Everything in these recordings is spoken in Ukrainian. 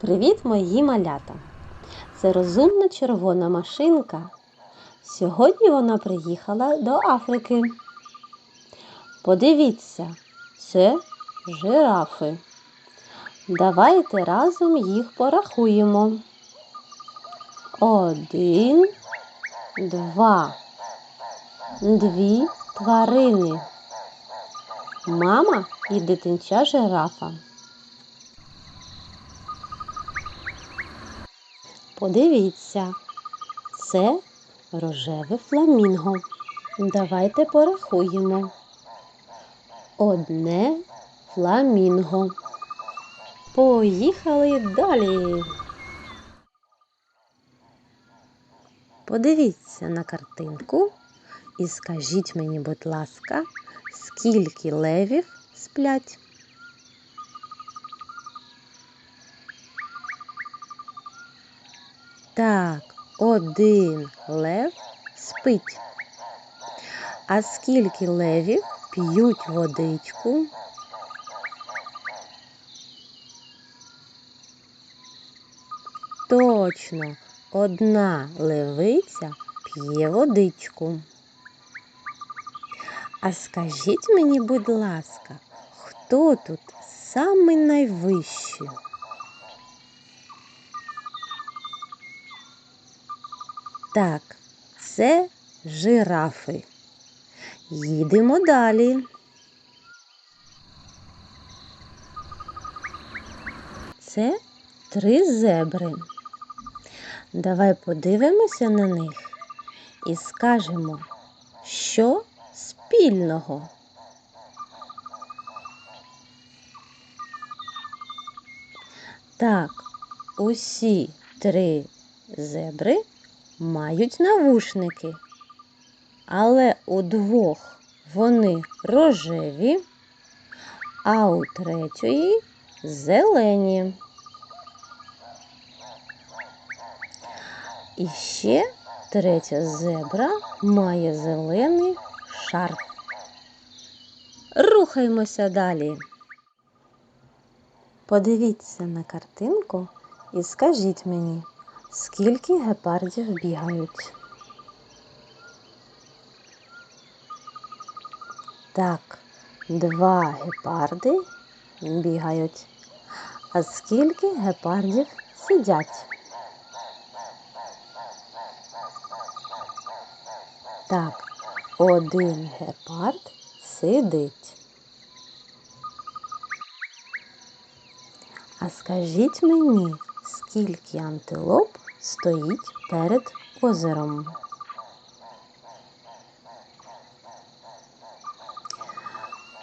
Привіт, мої малята! Це розумна червона машинка. Сьогодні вона приїхала до Африки. Подивіться, це жирафи. Давайте разом їх порахуємо. Один, два, дві тварини. Мама і дитинча жирафа. Подивіться, це рожеве фламінго. Давайте порахуємо. Одне фламінго. Поїхали далі. Подивіться на картинку і скажіть мені, будь ласка, скільки левів сплять? Так, один лев спить. А скільки левів п'ють водичку? Точно, одна левиця п'є водичку. А скажіть мені, будь ласка, хто тут самий найвищий? Так, це жирафи. Їдемо далі. Це три зебри. Давай подивимося на них і скажемо, що спільного. Так, усі три зебри мають навушники, але у двох вони рожеві, а у третьої зелені. І ще третя зебра має зелений шарф. Рухаємося далі. Подивіться на картинку і скажіть мені, скільки гепардів бігають? Так, два гепарди бігають. А скільки гепардів сидять? Так, один гепард сидить. А скажіть мені, скільки антилоп стоїть перед озером?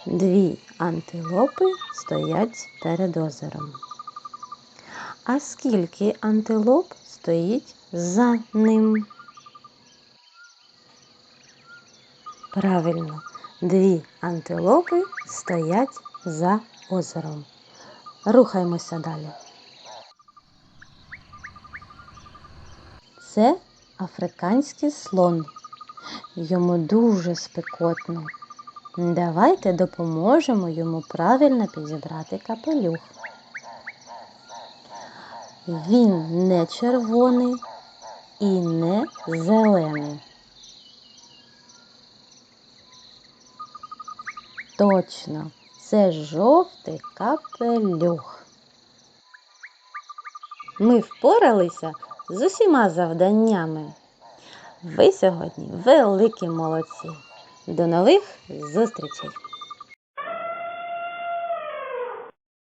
Дві антилопи стоять перед озером. А скільки антилоп стоїть за ним? Правильно, дві антилопи стоять за озером. Рухаємося далі. Це африканський слон. Йому дуже спекотно. Давайте допоможемо йому правильно підібрати капелюх. Він не червоний і не зелений. Точно, це жовтий капелюх. Ми впоралися з усіма завданнями. Ви сьогодні великі молодці. До нових зустрічей!